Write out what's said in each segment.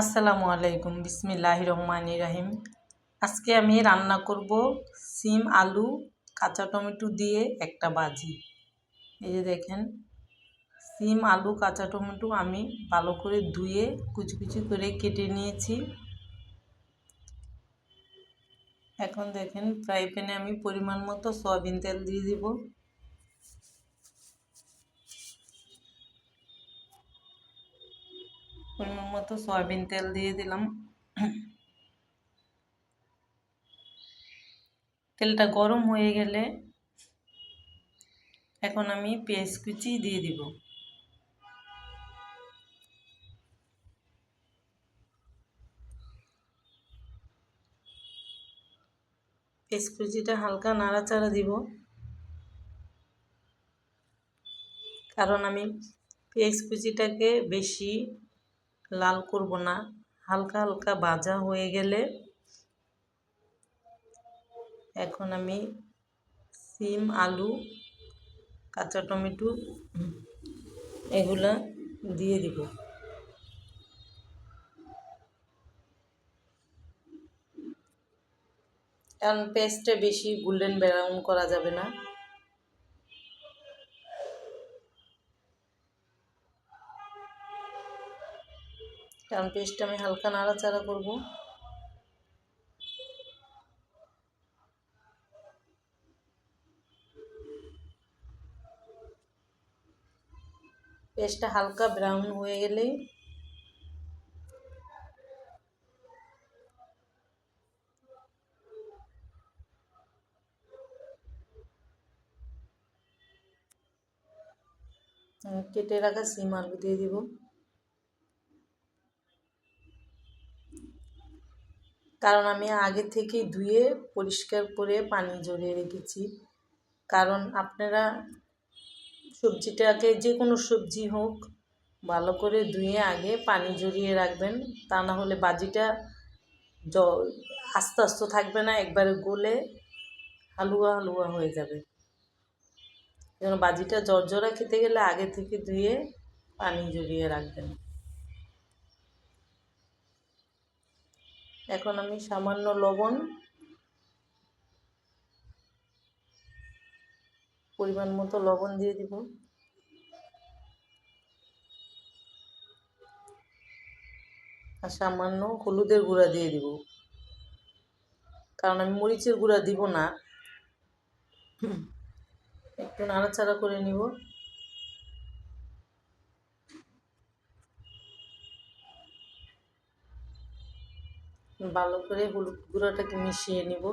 আসসালামু আলাইকুম, বিসমিল্লাহ রহমান রাহিম। আজকে আমি রান্না করব সিম, আলু, কাঁচা টমেটো দিয়ে একটা বাজি এই যে দেখেন, সিম, আলু, কাঁচা টমেটো আমি ভালো করে ধুয়ে কুচি কুচি করে কেটে নিয়েছি। এখন দেখেন, ফ্রাই প্যানে আমি পরিমাণ মতো সয়াবিন তেল দিয়ে দিব। পরিমাণ মতো সয়াবিন তেল দিয়ে দিলাম। তেলটা গরম হয়ে গেলে এখন আমি পেঁয়াজ কুচি দিয়ে দিব। পেঁয়াজ কুচিটা হালকা নাড়াচাড়া দিব। কারণ আমি পেঁয়াজ কুচিটাকে বেশি লাল করব না। হালকা হালকা ভাজা হয়ে গেলে এখন আমি সিম, আলু, কাঁচা টমেটো এগুলা দিয়ে দিব। কারণ পেস্টটা বেশি গোল্ডেন ব্রাউন করা যাবে না। কারণ পেস্টটা আমি হালকা নাড়াচাড়া করব। পেস্টটা হালকা ব্রাউন হয়ে গেলেই কেটে রাখা সিম আলু দিয়ে দিব। কারণ আমি আগে থেকেই ধুয়ে পরিষ্কার করে পানি জড়িয়ে রেখেছি। কারণ আপনারা সবজিটাকে যে কোনো সবজি হোক, ভালো করে ধুয়ে আগে পানি জড়িয়ে রাখবেন। তা না হলে বাজিটা জ, আস্তে আস্তে থাকবে না, একবারে গলে হালুয়া হালুয়া হয়ে যাবে। যেন বাজিটা জর্জরা খেতে গেলে আগে থেকে ধুয়ে পানি জড়িয়ে রাখবেন। এখন আমি সামান্য লবণ পরিমাণ মতো লবণ দিয়ে দিব। আর সামান্য হলুদের গুঁড়া দিয়ে দিব। কারণ আমি মরিচের গুঁড়া দিব না। একটু নাড়াচাড়া করে নিব। ভালো করে হলুদ গুঁড়োটাকে মিশিয়ে নিব।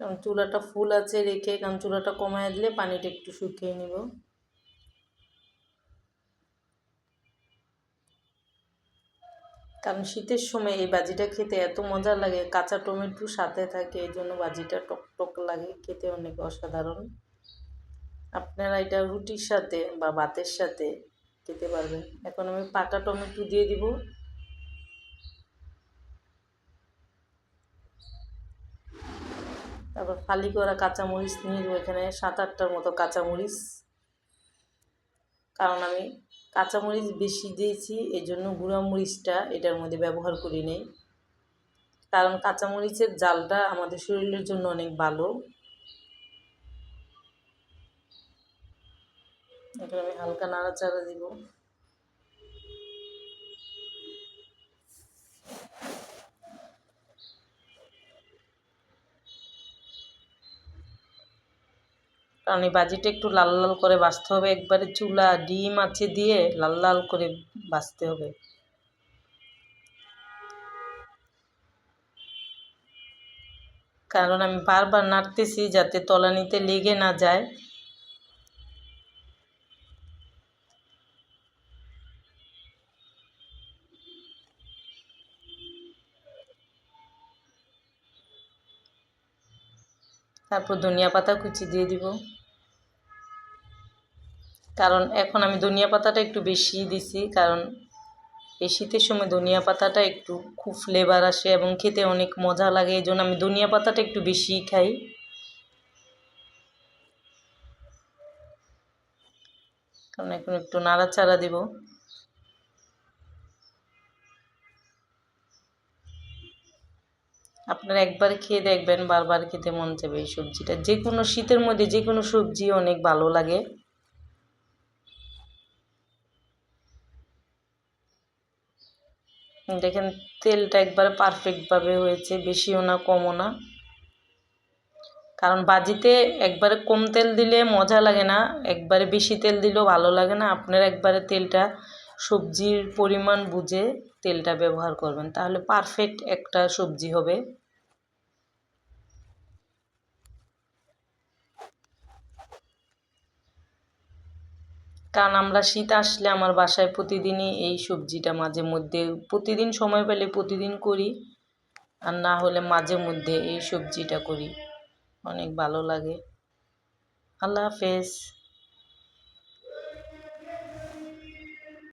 কারণ চুলাটা ফুল আছে রেখে, কারণ চুলাটা কমায় দিলে পানিটা একটু শুকিয়ে নিব। কারণ শীতের সময় এই বাজিটা খেতে এত মজা লাগে, কাঁচা টমেটো সাথে থাকে, এই জন্য বাজিটা টক টক লাগে, খেতে অনেক অসাধারণ। আপনারা এটা রুটির সাথে বা ভাতের সাথে খেতে পারবেন। এখন আমি পাকা টমেটো দিয়ে দিব। তারপর ফালি করা কাঁচামরিচ নিয়ে দেবো এখানে সাত আটটার মতো কাঁচামরিচ। কারণ আমি কাঁচামরিচ বেশি দিয়েছি এই জন্য গুঁড়ামরিচটা এটার মধ্যে ব্যবহার করি নেই। কারণ কাঁচামরিচের জালটা আমাদের শরীরের জন্য অনেক ভালো। এখন আমি হালকা নাড়াচাড়া দিব। কারণ এই বাজিটা একটু লাল লাল করে বাছতে হবে। একবারে চুলা, ডিম আছে দিয়ে লাল লাল করে বাছতে হবে। কারণ আমি বারবার নাড়তেছি যাতে তলানিতে লেগে না যায়। তারপর ধনিয়া পাতা কুচি দিয়ে দিব। কারণ এখন আমি ধনিয়া পাতাটা একটু বেশি দিছি, কারণ এই শীতের সময় ধনিয়া পাতাটা একটু খুব ফ্লেভার আসে এবং খেতে অনেক মজা লাগে এই জন্য আমি ধনিয়া পাতাটা একটু বেশি খাই। কারণ এখন একটু নাড়াচাড়া দিব। আপনারা একবার খেয়ে দেখবেন, বারবার খেতে মন যাবে এই সবজিটা। যে কোনো শীতের মধ্যে যে কোনো সবজি অনেক ভালো লাগে। দেখেন, তেলটা একবারে পারফেক্টভাবে হয়েছে, বেশিও না, কমও না। কারণ বাজিতে একবারে কম তেল দিলে মজা লাগে না, একবারে বেশি তেল দিলেও ভালো লাগে না। আপনারা একবারে তেলটা সবজির পরিমাণ বুঝে তেলটা ব্যবহার করবেন। তাহলে পারফেক্ট একটা সবজি হবে। কারণ আমরা শীত আসলে আমার বাসায় প্রতিদিনই এই সবজিটা মাঝে মধ্যে, প্রতিদিন সময় পেলে প্রতিদিন করি। আর না হলে মাঝে মধ্যে এই সবজিটা করি। অনেক ভালো লাগে। আল্লাহ হাফেজ।